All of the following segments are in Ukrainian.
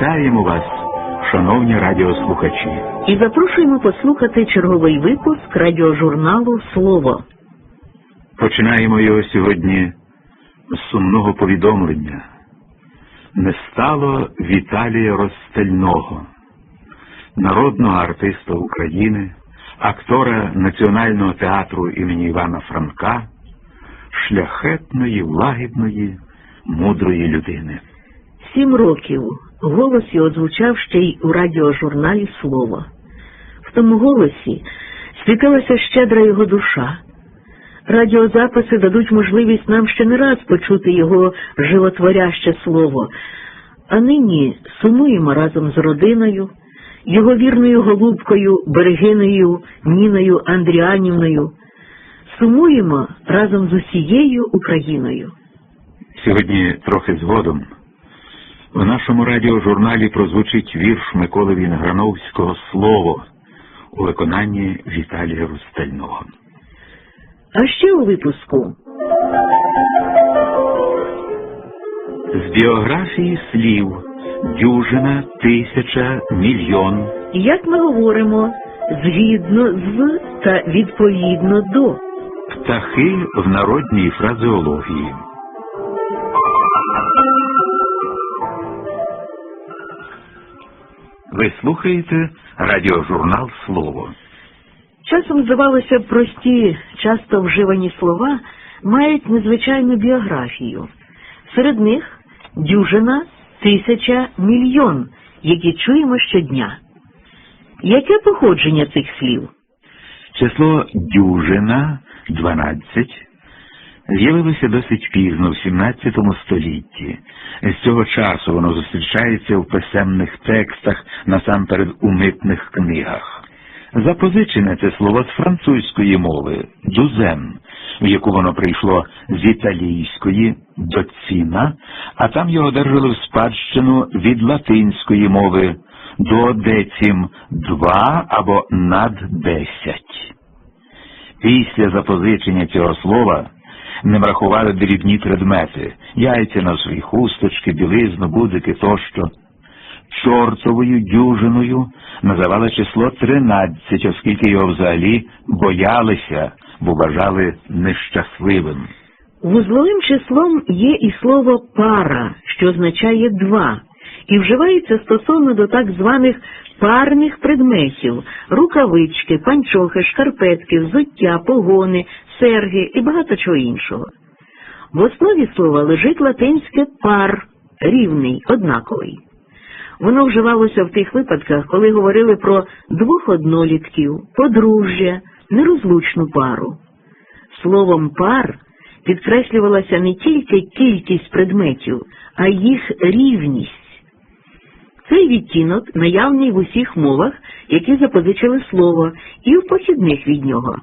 Вітаємо вас, шановні радіослухачі. І запрошуємо послухати черговий випуск радіожурналу Слово. Починаємо його сьогодні з сумного повідомлення. Не стало Віталія Ростельного, народного артиста України, актора Національного театру імені Івана Франка, шляхетної, лагідної, мудрої людини. Сім років голос його звучав ще й у радіожурналі Слово. В тому голосі світилася щедра його душа. Радіозаписи дадуть можливість нам ще не раз почути його животворяще слово, а нині сумуємо разом з родиною, його вірною голубкою, берегиною Ніною Андріанівною. Сумуємо разом з усією Україною. Сьогодні трохи згодом в нашому радіожурналі прозвучить вірш Миколи Вінграновського Слово у виконанні Віталія Рустельного. А ще у випуску З біографії слів дюжина, тисяча, мільйон. як ми говоримо, згідно з та відповідно до. Птахи в народній фразеології. Ви слухаєте радіожурнал Слово. Часом здавалося, прості, часто вживані слова мають незвичайну біографію. Серед них дюжина, тисяча, мільйон, які чуємо щодня. Яке походження цих слів? Число дюжина 12 з'явилося досить пізно, в 17 столітті. З цього часу воно зустрічається в писемних текстах, насамперед у митних книгах. Запозичене це слово з французької мови дузен, в яку воно прийшло з італійської доціна, а там його одержали в спадщину від латинської мови до децім два або над десять. Після запозичення цього слова не врахували дрібні предмети яйця на свої хусточки, білизну, будики тощо. Чортовою дюжиною називали число 13, оскільки його взагалі боялися, бо вважали нещасливим. Вузловим числом є і слово пара, що означає два, і вживається стосовно до так званих парних предметів рукавички, панчохи, шкарпетки, взуття, погони, серги і багато чого іншого. В основі слова лежить латинське пар, рівний, однаковий. Воно вживалося в тих випадках, коли говорили про двох однолітків, подружжя, нерозлучну пару. Словом пар підкреслювалася не тільки кількість предметів, а їх рівність. Цей відтінок наявний в усіх мовах, які запозичили слово, і в похідних від нього.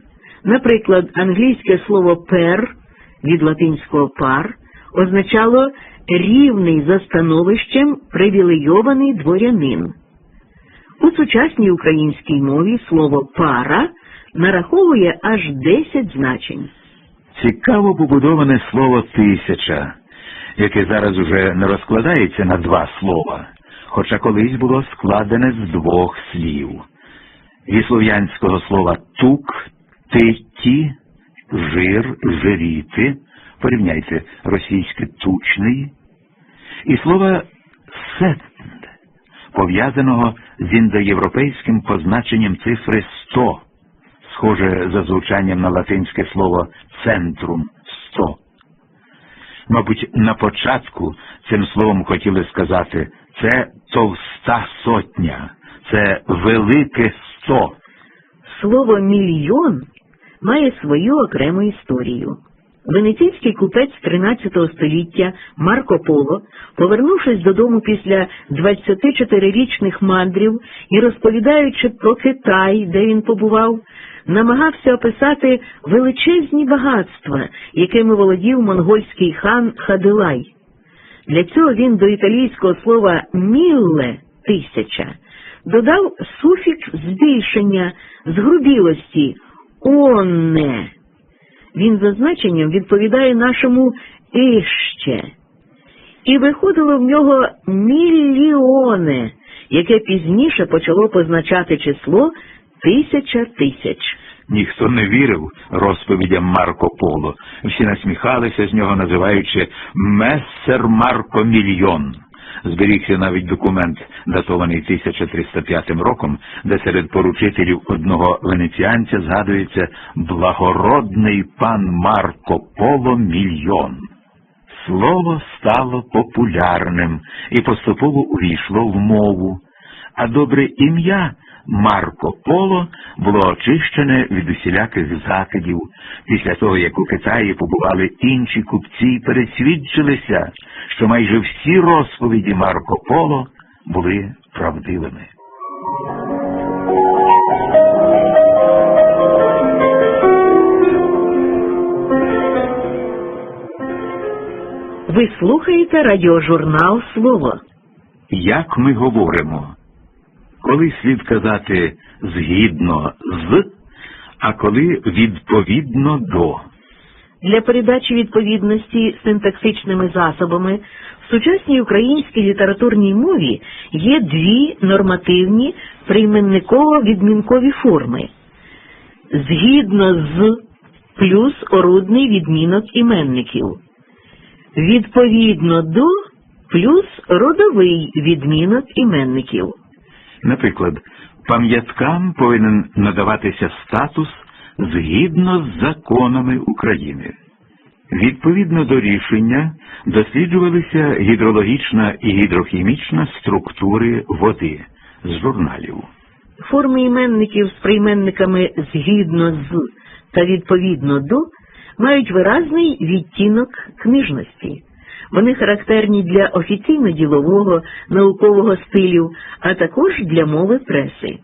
Наприклад, англійське слово пер від латинського пар означало рівний за становищем привілейований дворянин. У сучасній українській мові слово пара нараховує аж 10 значень. Цікаво побудоване слово тисяча, яке зараз уже не розкладається на два слова, хоча колись було складене з двох слів. Від слов'янського слова тук, титі, жир, жиріти, порівняйте російське тучний, і слова сетнд, пов'язаного з індоєвропейським позначенням цифри 100, схоже за звучанням на латинське слово центрум 100. Мабуть, на початку цим словом хотіли сказати це товста сотня, це велике сто. Слово мільйон має свою окрему історію. Венеційський купець 13 століття Марко Поло, повернувшись додому після 24-річних мандрів і розповідаючи про Китай, де він побував, намагався описати величезні багатства, якими володів монгольський хан Хадилай. Для цього він до італійського слова мілле тисяча додав суфікс збільшення згрубілості онне. Він за значенням відповідає нашому іще. і виходило в нього мільйони, яке пізніше почало позначати число тисяча тисяч. Ніхто не вірив розповідям Марко Поло. Всі насміхалися з нього, називаючи Мессер Марко Мільйон. Зберігся навіть документ, датований 1305 роком, де серед поручителів одного венеціанця згадується благородний пан Марко Поло Мільйон. Слово стало популярним і поступово увійшло в мову, а добре ім'я Марко Поло було очищене від усіляких закидів. Після того, як у Китаї побували інші купці і пересвідчилися, що майже всі розповіді Марко Поло були правдивими. Ви слухаєте радіожурнал Слово. Як ми говоримо? Коли слід казати згідно з, а коли відповідно до. Для передачі відповідності синтаксичними засобами в сучасній українській літературній мові є дві нормативні прийменниково-відмінкові форми. Згідно з плюс орудний відмінок іменників. Відповідно до плюс родовий відмінок іменників. Наприклад, пам'яткам повинен надаватися статус згідно з законами України. Відповідно до рішення досліджувалися гідрологічна і гідрохімічна структури води з журналів. Форми іменників з прийменниками згідно з та відповідно до мають виразний відтінок книжності. Вони характерні для офіційно-ділового, наукового стилів, а також для мови преси.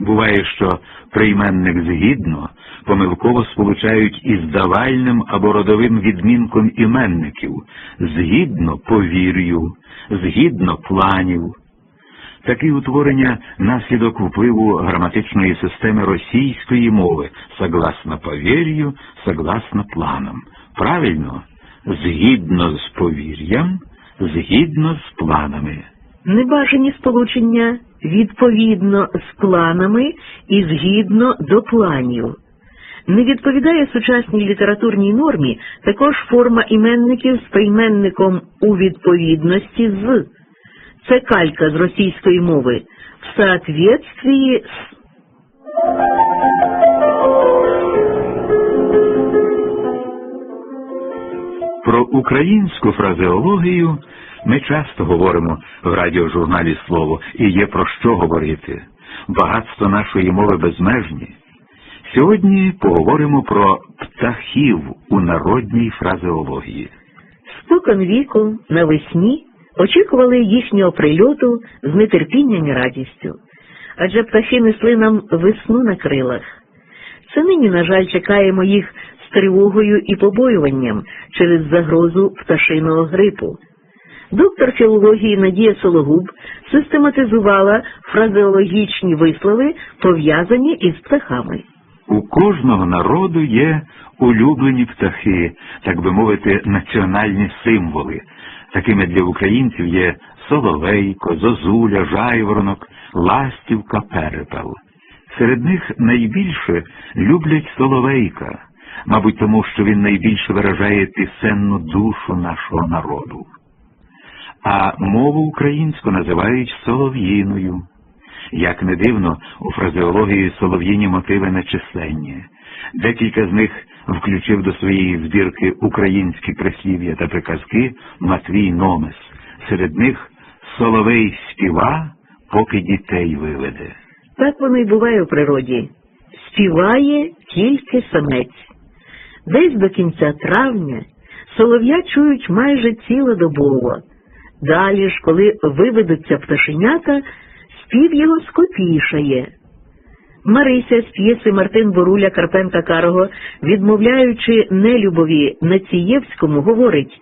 Буває, що прийменник згідно помилково сполучають із давальним або родовим відмінком іменників згідно повір'ю, згідно планів. Такі утворення наслідок впливу граматичної системи російської мови согласно повір'ю, согласно планам. Правильно, згідно з повір'ям, згідно з планами. Небажані сполучення відповідно з планами і згідно до планів. Не відповідає сучасній літературній нормі також форма іменників з прийменником у відповідності з. Це калька з російської мови в соответствии з. Про українську фразеологію ми часто говоримо в радіожурналі Слово і є про що говорити. Багатство нашої мови безмежні. Сьогодні поговоримо про птахів у народній фразеології. Спокон віку навесні очікували їхнього прильоту з нетерпінням і радістю, адже птахи несли нам весну на крилах. Це нині, на жаль, чекаємо їх тривогою і побоюванням через загрозу пташиного грипу. Доктор філології Надія Сологуб систематизувала фразеологічні вислови, пов'язані із птахами. У кожного народу є улюблені птахи, так би мовити, національні символи. Такими для українців є соловейко, зозуля, жайворонок, ластівка, перепел. Серед них найбільше люблять соловейка, мабуть, тому що він найбільше виражає пісенну душу нашого народу. А мову українську називають солов'їною. Як не дивно, у фразеології солов'їні мотиви нечисленні. Декілька з них включив до своєї збірки українські прислів'я та приказки Матвій Номес. Серед них Соловей співа, поки дітей виведе. Так воно й буває в природі. Співає тільки самець. Десь до кінця травня солов'я чують майже цілодобово. Далі ж, коли виведуться пташенята, спів його скопішає. Марися з п'єси Мартин Боруля Карпенка Карого, відмовляючи нелюбові Націєвському, говорить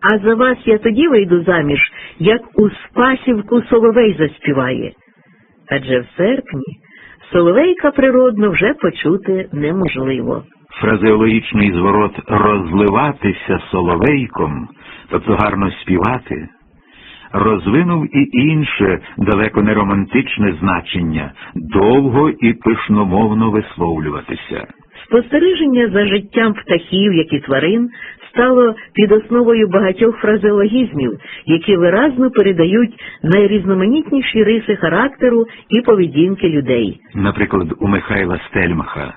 А за вас я тоді вийду заміж, як у Спасівку Соловей заспіває. Адже в серпні Соловейка природно вже почути неможливо. Фразеологічний зворот розливатися соловейком, тобто гарно співати, розвинув і інше далеко не романтичне значення довго і пишномовно висловлюватися. Спостереження за життям птахів, як і тварин, стало під основою багатьох фразеологізмів, які виразно передають найрізноманітніші риси характеру і поведінки людей. Наприклад, у Михайла Стельмаха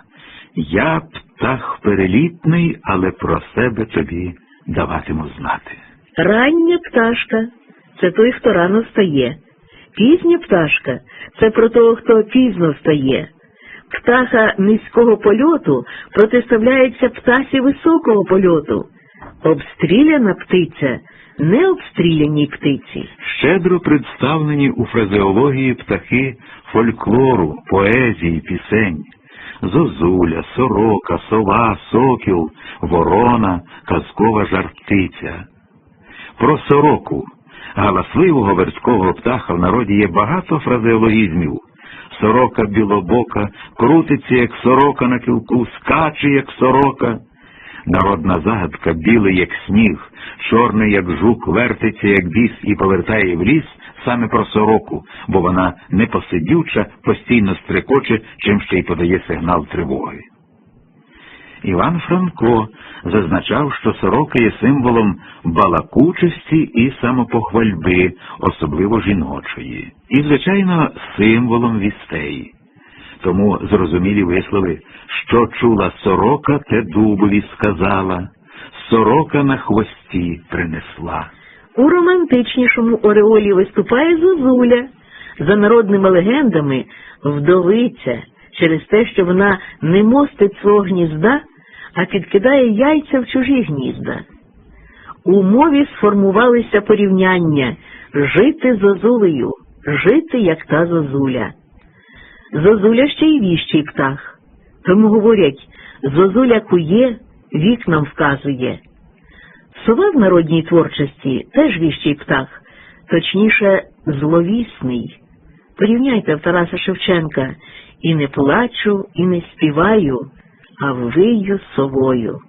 Я птах перелітний, але про себе тобі даватиму знати. Рання пташка це той, хто рано встає. Пізня пташка це про того, хто пізно встає. Птаха низького польоту протиставляється птасі високого польоту. Обстріляна птиця не обстріляній птиці. Щедро представлені у фразеології птахи фольклору, поезії, пісень. Зозуля, сорока, сова, сокіл, ворона, казкова жартиця. Про сороку, галасливого верського птаха в народі є багато фразеологізмів. Сорока білобока, крутиться, як сорока на кілку, скаче, як сорока. Народна загадка білий, як сніг, чорний, як жук, вертиться, як біс, і повертає в ліс саме про сороку, бо вона непосидюча, постійно стрекоче, чим ще й подає сигнал тривоги. Іван Франко зазначав, що сорока є символом балакучості і самопохвальби, особливо жіночої, і, звичайно, символом вістей. Тому зрозумілі вислови, що чула сорока, те дубові сказала, сорока на хвості принесла. У романтичнішому ореолі виступає Зозуля. За народними легендами, вдовиця через те, що вона не мостить свого гнізда, а підкидає яйця в чужі гнізда. У мові сформувалися порівняння жити зозулею, жити, як та зозуля. Зозуля ще й віщий птах. Тому говорять, зозуля кує, вікнам вказує. Сова в народній творчості теж віщий птах, точніше, зловісний. Порівняйте в Тараса Шевченка і не плачу, і не співаю, а вию совою.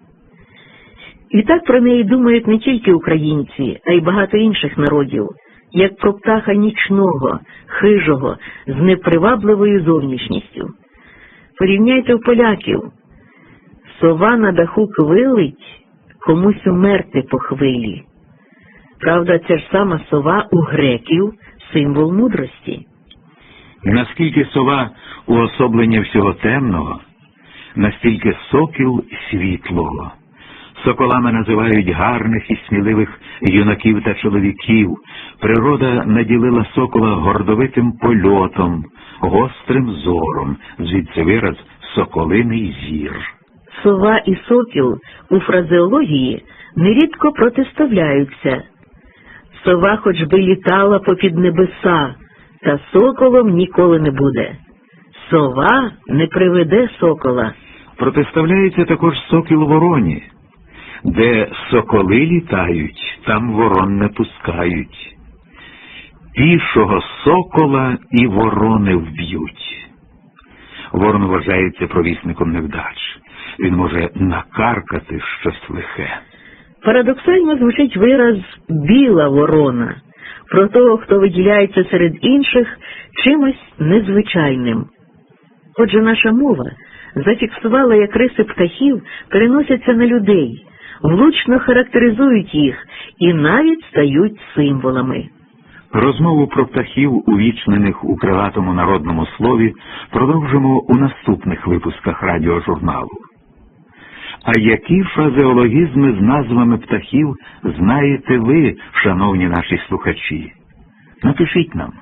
І так про неї думають не тільки українці, а й багато інших народів, як про птаха нічного, хижого, з непривабливою зовнішністю. Порівняйте в поляків. Сова на даху квилить, комусь умерти по хвилі. Правда, це ж сама сова у греків символ мудрості. Наскільки сова уособлення всього темного, настільки сокіл світлого. Соколами називають гарних і сміливих юнаків та чоловіків. Природа наділила сокола гордовитим польотом, гострим зором, звідси вираз соколиний зір. Сова і сокіл у фразеології нерідко протиставляються. Сова хоч би літала попід небеса, та соколом ніколи не буде. Сова не приведе сокола. Протиставляється також сокіл вороні. Де соколи літають, там ворон не пускають. Пішого сокола і ворони вб'ють. Ворон вважається провісником невдач. Він може накаркати щось лихе. Парадоксально звучить вираз біла ворона про того, хто виділяється серед інших чимось незвичайним. Отже, наша мова зафіксувала, як риси птахів переносяться на людей, влучно характеризують їх і навіть стають символами. Розмову про птахів, увічнених у крилатому народному слові, продовжимо у наступних випусках радіожурналу. А які фразеологізми з назвами птахів знаєте ви, шановні наші слухачі? Напишіть нам.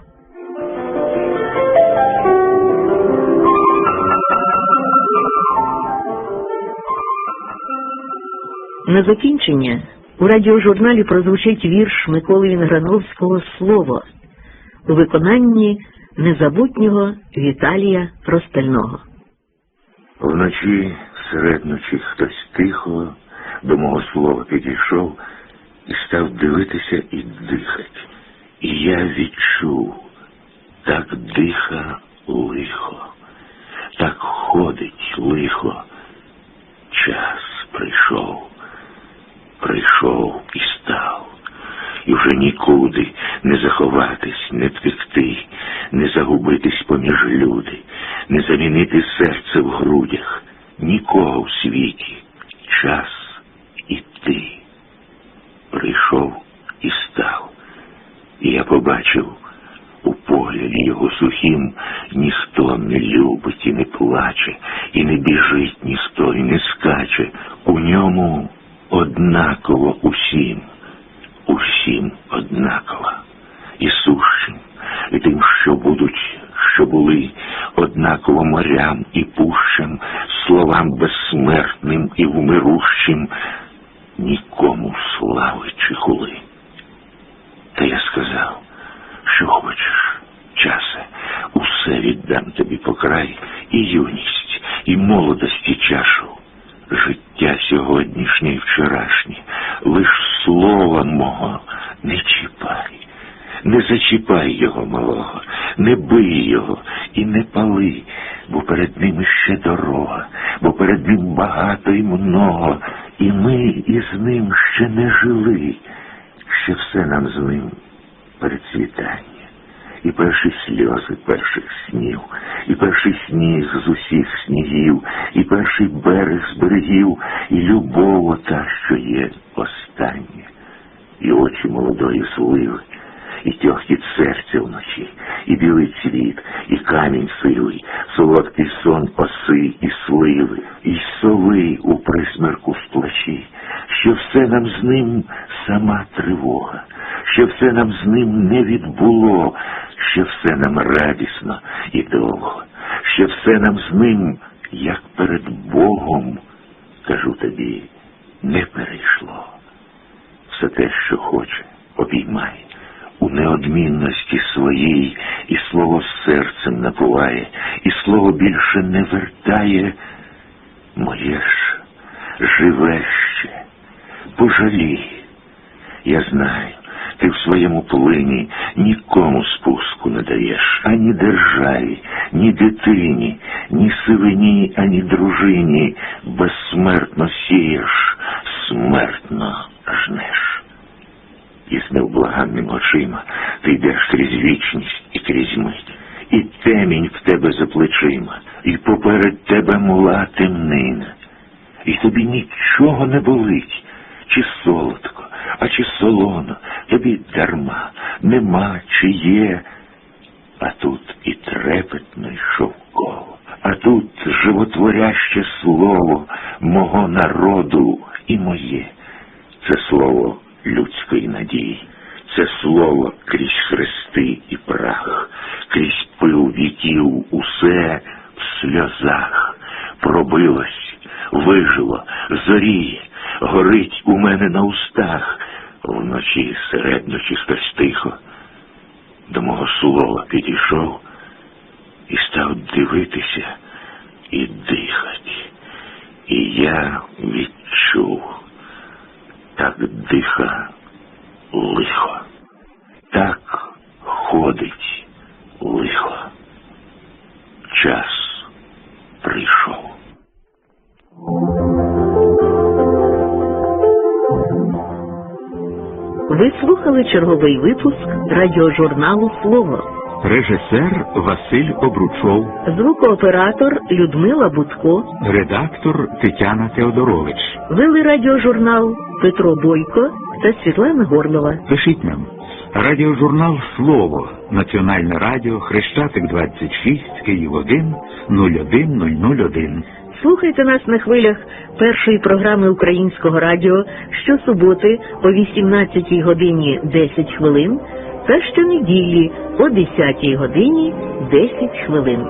На закінчення у радіожурналі прозвучить вірш Миколи Вінграновського Слово у виконанні незабутнього Віталія Ростального. Вночі, серед ночі, хтось тихо до мого слова підійшов і став дивитися і дихать. І я відчув, так диха лихо, так ходить лихо. Час прийшов, прийшов і став. І вже нікуди не заховатись, не втекти, не загубитись поміж люди, не замінити серце в грудях, нікого в світі. Час іти. Прийшов і став. І я побачив у погляді його сухім ніхто не любить і не плаче, і не біжить ніхто, і не скаче. У ньому однаково усім, усім однаково. І сущим, і тим, що будуть, що були, однаково морям і пущам, словам безсмертним і вмирущим, нікому слави чи хули. Та я сказав, що хочеш, часе, усе віддам тобі по край, і юність, і молодості чашу. Життя сьогоднішнє і вчорашнє, лиш слова мого не чіпай, не зачіпай його малого, не бий його і не пали, бо перед ним ще дорога, бо перед ним багато і много, і ми із ним ще не жили, ще все нам з ним перецвітання. І перші сльози перших снів, і перший сніг з усіх снігів, і перший берег з берегів, і любов ота, що є остання, і очі молодої сливи, і тьохтіт серця вночі, і білий цвіт, і камінь сивий, солодкий сон оси і сливи, і сови у присмерку в плачі, що все нам з ним сама тривога, що все нам з ним не відбуло, що все нам радісно і довго, що все нам з ним, як перед Богом, кажу тобі, не перейшло. Все те, що хоче, обіймай. У неодмінності своїй і слово серцем напуває, і слово більше не вертає. Моє ж живе ще, пожалій. Я знаю, ти в своєму плині нікому спуску не даєш, ані державі, ні дитині, ні сивині, ані дружині. Безсмертно сієш, смертно жнеш. І з невблаганним очима ти йдеш крізь вічність і крізь мить, і темінь в тебе за плечима, і поперед тебе мула темнина, і тобі нічого не болить, чи солодко, а чи солоно, тобі дарма, нема чи є. А тут і трепетно, і шовково, а тут животворяще слово мого народу і моє. Це слово людської надії, це слово крізь хрести і прах, крізь пил віків усе в сльозах. Пробилось, вижило, зоріє, горить у мене на устах. Вночі серед ночі хтось тихо до мого слова підійшов і став дивитися і дихати. І я відчув, так диха лихо, так ходить слухали черговий випуск радіожурналу Слово. Режисер Василь Обручов, Звукооператор Людмила Будко. редактор Тетяна Теодорович. Вели радіожурнал Петро Бойко та Світлана Горлова. Пишіть нам. Радіожурнал Слово. Національне радіо Хрещатик 26, Київ 1 01001. Слухайте нас на хвилях першої програми українського радіо щосуботи о 18 годині 10 хвилин та щонеділі о 10 годині 10 хвилин.